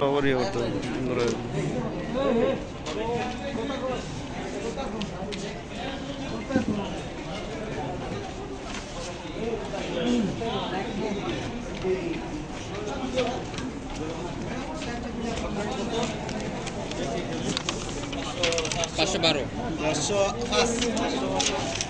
খবরই হতো ধরে পাঁচশো বারো। আমাদের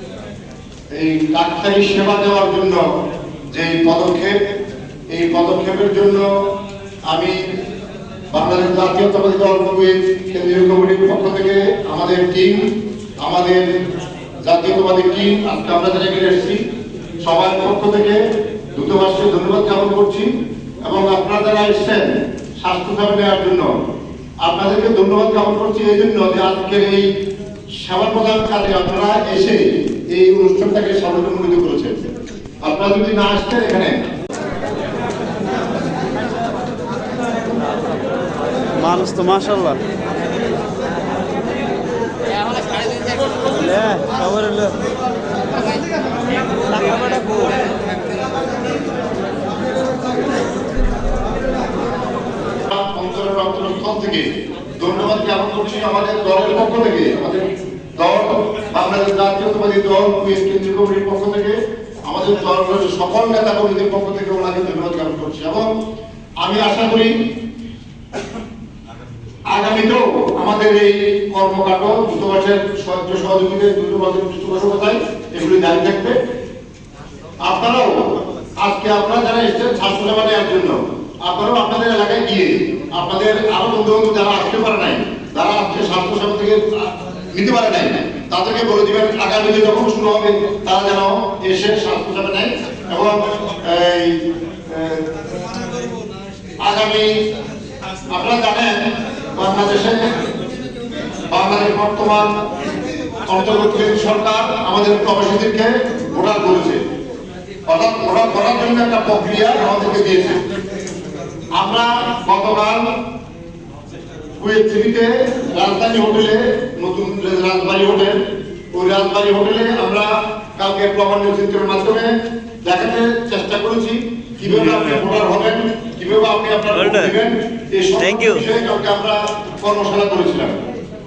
এই ডাক্তারি সেবা দেওয়ার জন্য যে পদক্ষেপ, এই পদক্ষেপের জন্য আমি বাংলাদেশ জাতীয়তাবাদী দল কুইজ কেন্দ্রীয় কমিটির পক্ষ থেকে আমাদের টিম আমাদের জাতীয়তাবাদী টিম আজকে আমরা এখানে এসেছি, সবার পক্ষ থেকে দূতাবাসকে ধন্যবাদ জ্ঞাপন করছি এবং আপনারা যারা এসেছেন, স্বাস্থ্য সেবা নেওয়ার জন্য, আপনাদেরকে ধন্যবাদ জ্ঞাপন করছি এই জন্য যে আজকের এই সেবা প্রদান কাজে আপনারা এসে এই অনুষ্ঠানটাকে সর্বমূলিত করেছেন। আপনারা যদি না আসতেন এখানে। মানুষ তো মাসাল্লাহ খবর হলো। অন্তরস্থল থেকে ধন্যবাদ জ্ঞাপন করছি আমাদের দলের পক্ষ থেকে। আমাদের দল, বাংলাদেশ জাতীয়তাবাদী দল কেন্দ্রীয় কমিটির পক্ষ থেকে, আমাদের দলের সকল নেতা কর্মীদের পক্ষ থেকে ওনাকে ধন্যবাদ জ্ঞাপন করছি। এবং আমি আশা করি আগামীতেও আমাদের এই কর্মকাণ্ড দূতাবাসের সাহায্য সহযোগিতায় দূতাবাসের পৃষ্ঠপোষকতায় এগুলি দাঁড়িয়ে থাকবে। আপনারাও, আজকে আপনারা যারা এসেছেন স্বাস্থ্য সেবা নেওয়ার জন্য আপনারাও আপনাদের এলাকায় গিয়ে, আপনাদের আরও বন্ধু বান্ধব যারা আসতে পারে নাই যারা আজকে স্বাস্থ্য সেবা থেকে নিতে পারে নাই, তাদেরকে বলে দিবেন আগামীতে যখন শুরু হবে, তারা যেন এসে স্বাস্থ্য সেবা নেয় এবং আগামী, আপনারা জানেন, বাংলাদেশে বাংলাদেশ বর্তমান অন্তর্বর্তীকালীন সরকার আমাদের প্রবাসীদেরকে ভোটার করেছে। অর্থাৎ ভোটার করার জন্য একটা প্রক্রিয়া আমাদেরকে দিয়েছে। আমরা গতকাল কুয়েত সিটিতে রাজধানী হোটেলে নতুন রাজবাড়ি হোটেল ওই রাজবাড়ি হোটেলে আমরা কালকে প্রামাণ্য চিত্রের মাধ্যমে দেখাতে চেষ্টা করেছি। কীভাবে আপনি ভোটার হবেন কীভাবে আপনি আপনার ভোট দিবেন এই সব বিষয়ে কালকে আমরা কর্মশালা করেছিলাম।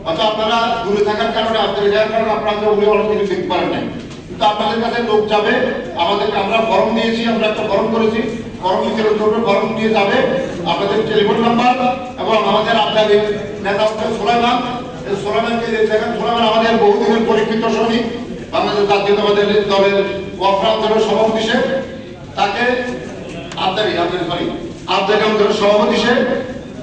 আচ্ছা আপনারা দূরে থাকার কারণে আপনাদের যাওয়ার কারণে আপনারা উনি অনেক কিছু দেখতে পারেন নাই। কিন্তু আপনাদের কাছে লোক যাবে আমাদেরকে আমরা ফর্ম দিয়েছি আমরা একটা ফর্ম করেছি। দিয়ে যাবে। আপনাদের টেলিফোন নাম্বার এবং আমাদের আপনাদের নেতা হচ্ছে সোলাইমান। সোলাইমানকে দেখেন, সোলাইমান আমাদের বহুদিনের পরীক্ষিত শ্রমিক বাংলাদেশ জাতীয়তাবাদী দলের অফরান্তরের সভাপতি সে। তাকে আবদারি আবদারি সরি আবদারি আমাদের সভাপতি সে।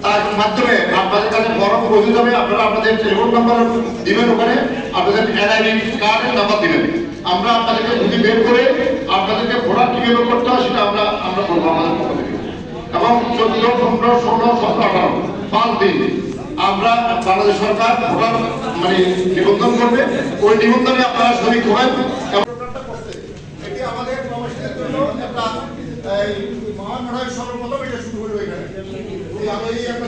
তার মাধ্যমে আপনাদের কাছে ফর্ম পৌঁছে যাবে। আপনারা আপনাদের টেলিফোন নাম্বার দিবেন ওখানে। আপনাদের এনআইডি কার্ডের নাম্বার দিবেন। আমরা আপনাদেরকে খুঁজে বের করে আপনাদেরকে ভোটার কীভাবে করতে হয়, সেটা আমরা আমরা বলব আমাদের পক্ষ থেকে। এবং চোদ্দ, পনেরো, ষোলো, সতেরো, আঠারো, পাঁচ দিন আমরা বাংলাদেশ সরকার ভোটার মানে নিবন্ধন করবে। ওই নিবন্ধনে আপনারা শরীর হবেন। সর্বপ্রথম এটা শুরু হলো এখানে। আমি একটা।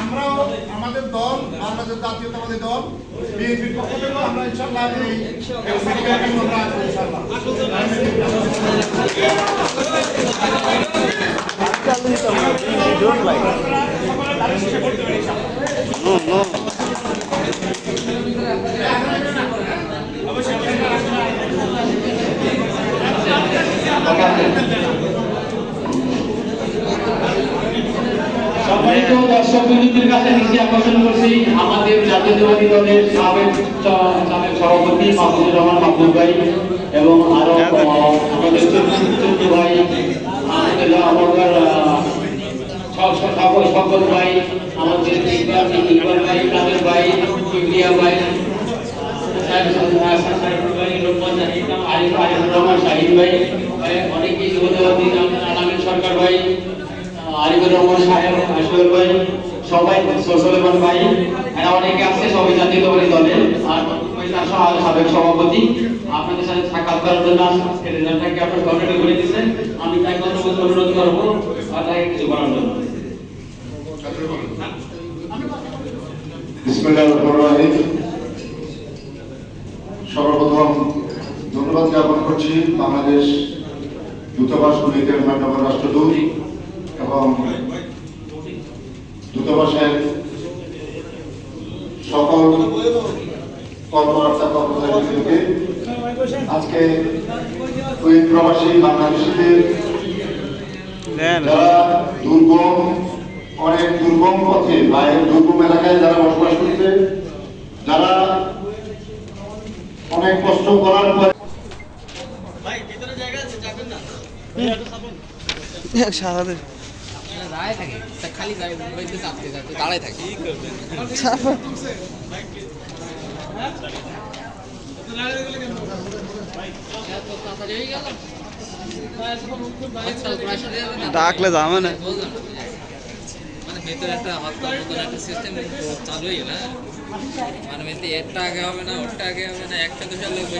আমরাও আমাদের দল বাংলাদেশ জাতীয়তাবাদী দল বিএনপির পক্ষ থেকে আমরা ইনশাল্লাহ এই এলসিডি দর্শক কাছে দৃষ্টি আকর্ষণ করছি। আমাদের জাতীয়তাবাদী দলের সাবেক সাবেক সভাপতি মাহমুদুর রহমান মাহবুব ভাই এবং আরও আহ, আমাদের ছোট ভাই আমাদের আমাদের সকল ভাই আমাদের ইকবাল ইকবাল ভাই কাদের ভাই ইন্ডিয়া ভাই আরিফ আরিফুর রহমান সরকার সাহেব আসল ভাই সবাই সোসলেমান ভাই, এরা অনেকে আছে, সবাই জাতীয়তাবাদী দলে। আর তার সাবেক সভাপতি, আপনাদের সাথে সাক্ষাৎ করার জন্য আজকের রেজাল্টটাকে আপনার গভর্নমেন্টে বলে দিচ্ছেন আমি তাকে অনুরোধ করব আর তাকে কিছু করার জন্য। সর্বপ্রথম ধন্যবাদ জ্ঞাপন করছি বাংলাদেশ দূতাবাস কুয়েতের মান্যবর রাষ্ট্রদূত এবং দূতাবাসের সকল কর্মকর্তা কর্মচারীদেরকে আজকে কুয়েত প্রবাসী বাংলাদেশিদের যারা দুর্গম অনেক দুর্গম পথে বাইরের দুর্গম এলাকায় যারা বসবাস করছে যারা অনেক কষ্ট করার পর সারাদিন দাঁড়ায় থাকে খালি চাপতে দাঁড়ায় হয়ে গেল? ডাকলে যাবে না। মানে ভেতরে একটা মতন একটা সিস্টেম চালুই না মানে এতে এরটা আগে হবে না ওরটা আগে হবে না একটা দুটো লোক